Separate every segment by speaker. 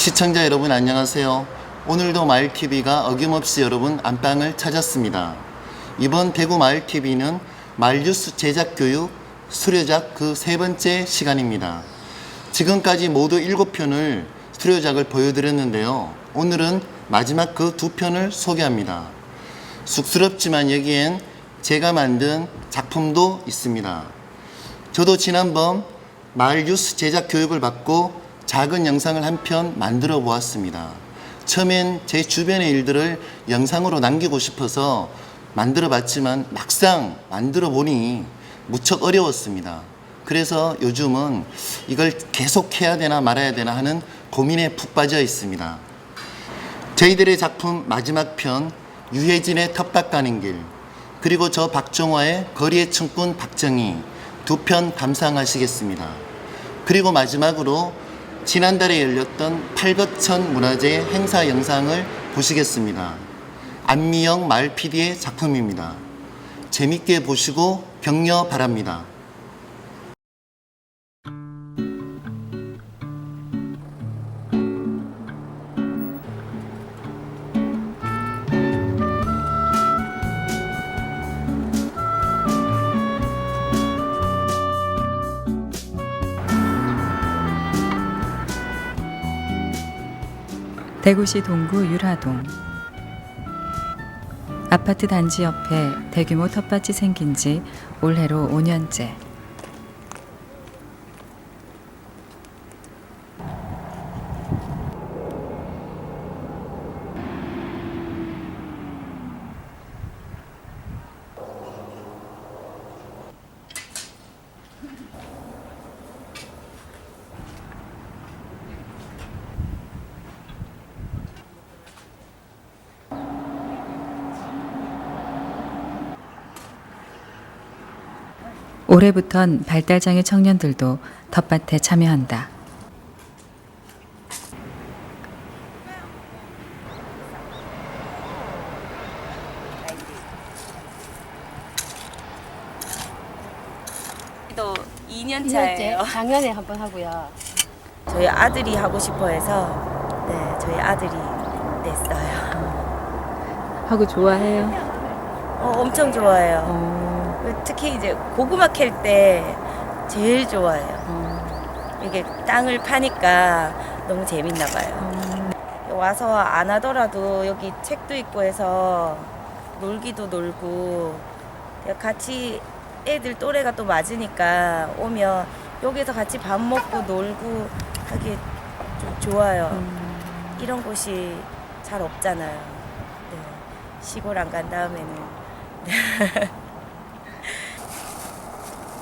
Speaker 1: 시청자 여러분 안녕하세요. 오늘도 마을TV가 어김없이 여러분 안방을 찾았습니다. 이번 대구 마을TV는 말뉴스 제작 교육 수료작 그 세 번째 시간입니다. 지금까지 모두 7편을 수료작을 보여드렸는데요. 오늘은 마지막 그 두 편을 소개합니다. 쑥스럽지만 여기엔 제가 만든 작품도 있습니다. 저도 지난번 마을 뉴스 제작 교육을 받고 작은 영상을 한 편 만들어 보았습니다. 처음엔 제 주변의 일들을 영상으로 남기고 싶어서 만들어 봤지만 막상 만들어 보니 무척 어려웠습니다. 그래서 요즘은 이걸 계속 해야 되나 말아야 되나 하는 고민에 푹 빠져 있습니다. 저희들의 작품 마지막 편 유해진의 텃밭 가는 길 그리고 저 박종화의 거리의 춤꾼 박정희 두 편 감상하시겠습니다. 그리고 마지막으로 지난달에 열렸던 팔거천 문화재 행사 영상을 보시겠습니다. 안미영 말 PD의 작품입니다. 재밌게 보시고 격려 바랍니다.
Speaker 2: 대구시 동구 유라동 아파트 단지 옆에 대규모 텃밭이 생긴 지 올해로 5년째. 올해부턴 발달장애 청년들도 텃밭에 참여한다.
Speaker 3: 또 2년
Speaker 4: 2년째
Speaker 3: 차예요.
Speaker 4: 작년에 한 번 하고요.
Speaker 3: 저희 아들이 하고 싶어 해서 네, 저희 아들이 냈어요.
Speaker 2: 하고 좋아해요?
Speaker 3: 어, 엄청 좋아해요.
Speaker 2: 어,
Speaker 3: 특히 이제 고구마 캘 때 제일 좋아해요.
Speaker 2: 어,
Speaker 3: 이게 땅을 파니까 너무 재밌나 봐요. 와서 안 하더라도 여기 책도 있고 해서 놀기도 놀고 같이 애들 또래가 또 맞으니까 오면 여기서 같이 밥 먹고 놀고 하기 좀 좋아요. 이런 곳이 잘 없잖아요. 네. 시골 안 간 다음에는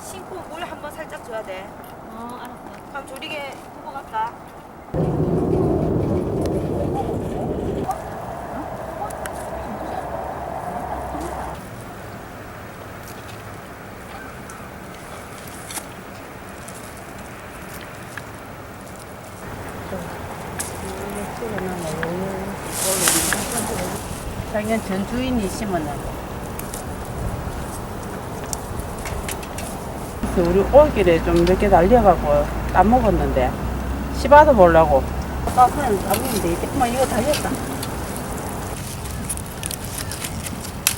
Speaker 3: 신고 물 한번 살짝 줘야 돼.
Speaker 4: 어, 알았어.
Speaker 3: 그럼 조리개 갈까?
Speaker 5: 작년 전 주인이 심어놨 그래서 우리 올 길에 좀 몇 개 날려갖고 따먹었는데 씹어도 보려고. 따스는 따먹으면 되겠지 엄마 이거 달렸다.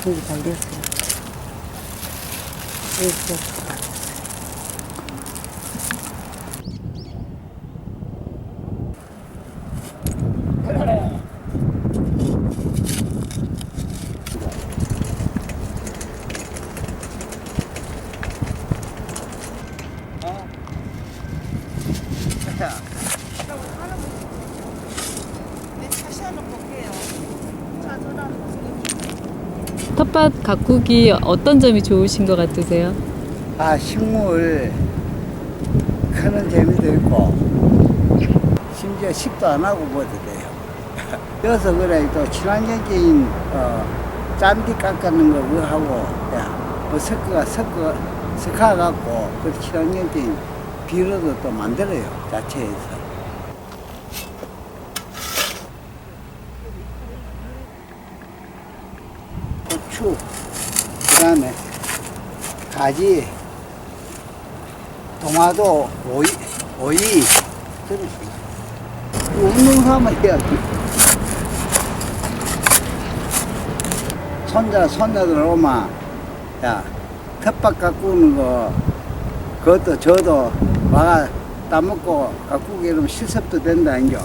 Speaker 5: 여기 달렸어. 여기
Speaker 2: 텃밭 가꾸기 어떤 점이 좋으신 것 같으세요?
Speaker 6: 아, 식물 크는 재미도 있고, 심지어 식도 안 하고 먹어도 돼요. 그래서 그래, 또 친환경적인, 어, 짠디 깎는 거 그거 하고, 야, 뭐 섞어가, 섞어, 섞어갖고, 그 친환경적인 비료도 또 만들어요, 자체에서. 고추, 그 다음에 가지, 토마토, 오이, 오이, 그런 식. 운동 삼아 해야지. 손자, 손자들 오면, 야, 텃밭 가꾸는 거, 그것도 저도 와가 따먹고 가꾸기 이러면 실습도 된다, 인겨.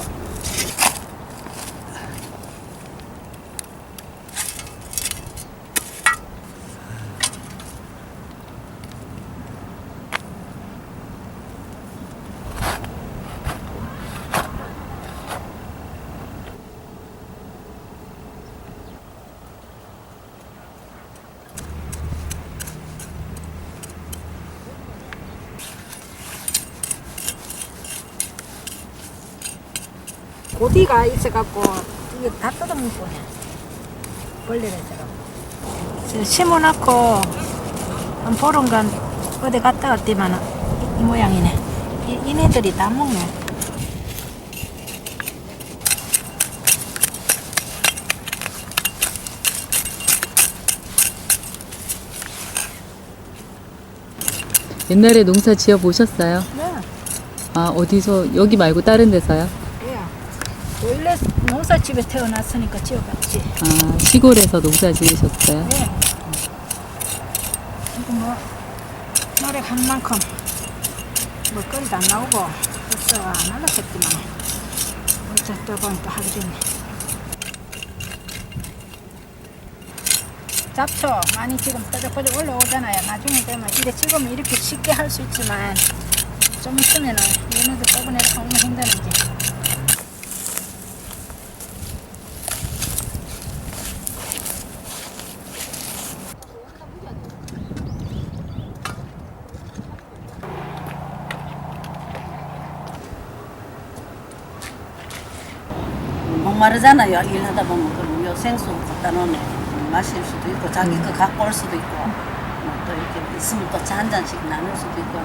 Speaker 7: 고디가 있어갖고 이게 다 뜯어먹고 해. 벌레가 있어갖고. 심어놓고 한 보름간 어디 갔다 왔더만 이, 이 모양이네. 이, 이네들이 다 먹네.
Speaker 2: 옛날에 농사 지어 보셨어요?
Speaker 7: 네.
Speaker 2: 아 어디서 여기 말고 다른 데서요?
Speaker 7: 예. 원래 농사집에 태어났으니까 지어봤지.
Speaker 2: 아 시골에서 농사 지으셨어요?
Speaker 7: 예. 이거 뭐 노래 한 만큼 먹거리도 안 나오고 벌써 안 했더만 어쩌다 또 하게 됐네. 잡초 많이 지금 뾰족뾰족 올라오잖아요. 나중에 되면 이래 지금 이렇게 쉽게 할 수 있지만 좀 있으면은 얘네들 뽑아내기 너무 힘드는지.
Speaker 8: 목마르잖아요. 일하다 보면 그럼 요 생수 갖다 놓으면 마실 수도 있고 자기 거 갖고 올 수도 있고 뭐 또 이렇게 있으면 또 한 잔씩 나눌 수도 있고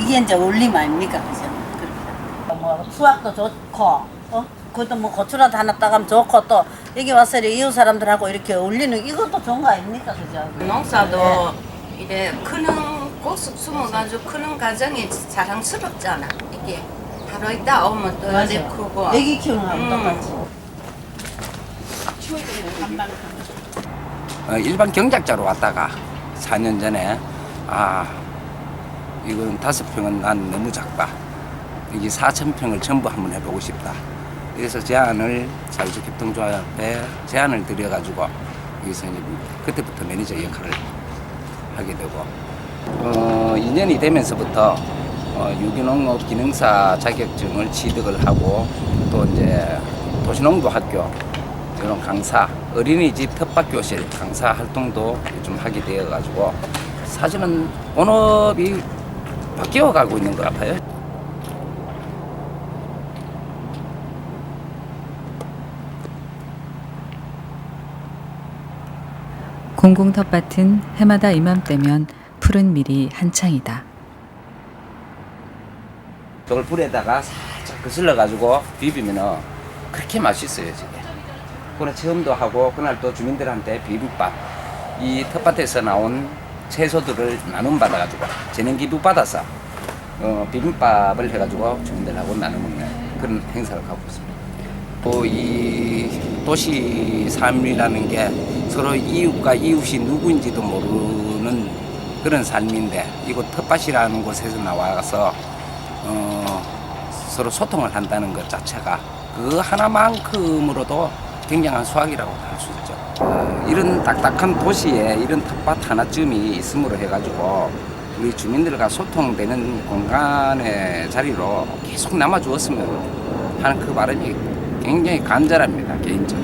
Speaker 8: 이, 게 이제 원림 아닙니까 그죠? 그렇게. 뭐 수학도 좋고 어? 그것도 뭐 고추라도 하나 따가면 좋고 또 여기 와서 이웃 사람들하고 이렇게 어울리는 이것도 좋은 거 아닙니까 그죠?
Speaker 9: 농사도 이래 크는 꼭쑥 숨어가지고 크는 과정이 자랑스럽잖아 이게 하루 있다 오면 또
Speaker 8: 맞아요.
Speaker 9: 크고
Speaker 8: 애기 키우는 거하고
Speaker 9: 음.
Speaker 8: 똑같이.
Speaker 10: 어, 일반 경작자로 왔다가 4년 전에 아 이건 다섯 평은 난 너무 작다. 이게 4천 평을 전부 한번 해보고 싶다. 그래서 제안을 자유주택동조합에 제안을 드려가지고 여기서 이제 그때부터 매니저 역할을 하게 되고 어, 2년이 되면서부터 어, 유기농업 기능사 자격증을 취득을 하고 또 이제 도시농부 학교 이런 강사, 어린이집 텃밭교실 강사 활동도 좀 하게 되어가지고 사실은 본업이 바뀌어 가고 있는 것 같아요.
Speaker 2: 공공 텃밭은 해마다 이맘때면 푸른 밀이 한창이다.
Speaker 10: 저걸 불에다가 살짝 거슬러 가지고 비비면은 그렇게 맛있어요 지금. 그날 체험도 하고 그날 또 주민들한테 비빔밥 이 텃밭에서 나온 채소들을 나눔 받아가지고 재능 기부 받아서 어, 비빔밥을 해가지고 주민들하고 나눠 먹는 그런 행사를 갖고 있습니다. 또 이 도시 삶이라는 게 서로 이웃과 이웃이 누구인지도 모르는 그런 삶인데 이곳 텃밭이라는 곳에서 나와서 어, 서로 소통을 한다는 것 자체가 그 하나만큼으로도 굉장한 수학이라고 할 수 있죠. 어, 이런 딱딱한 도시에 이런 텃밭 하나쯤이 있음으로 해가지고 우리 주민들과 소통되는 공간의 자리로 계속 남아주었으면 하는 그 바람이 굉장히 간절합니다, 개인적으로.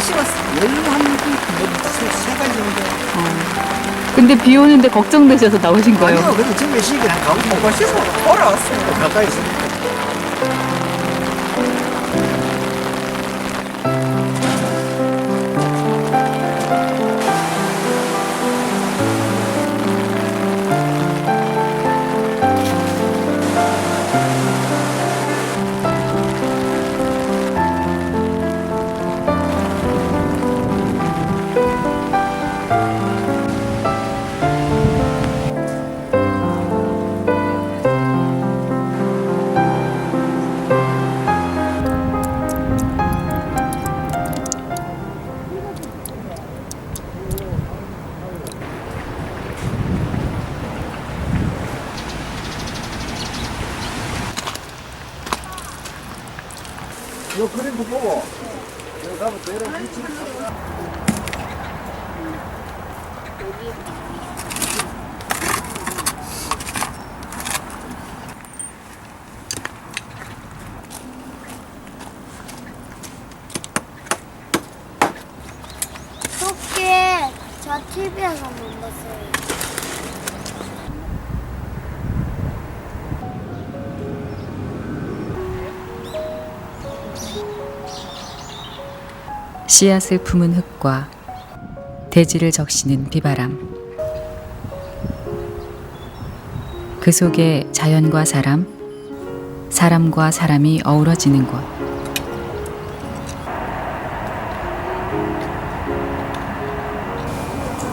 Speaker 11: 심었어요.
Speaker 12: 열한세 가지 정도.
Speaker 4: 근데 비 오는데 걱정되셔서 나오신 거예요?
Speaker 12: 아니요, 그래도 집에 쉬기 가고 보고 싶어 돌아왔어요. 가까이 있으니까.
Speaker 13: 토끼 저 TV에서 못 봤어요.
Speaker 2: 씨앗을 품은 흙과 대지를 적시는 비바람. 그 속에 자연과 사람, 사람과 사람이 어우러지는 곳.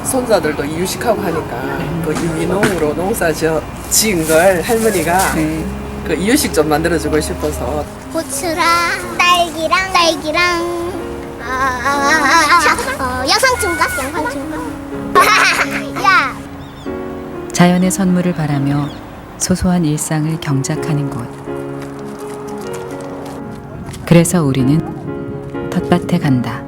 Speaker 14: 손자들도 이유식하고 하니까 그 유기농으로 농사 저 지은 걸 할머니가 그 이유식 좀 만들어주고 싶어서
Speaker 13: 고추랑 딸기랑 딸기랑 어, 여성충각, 양파충각. 야,
Speaker 2: 자연의 선물을 바라며 소소한 일상을 경작하는 곳. 그래서 우리는 텃밭에 간다.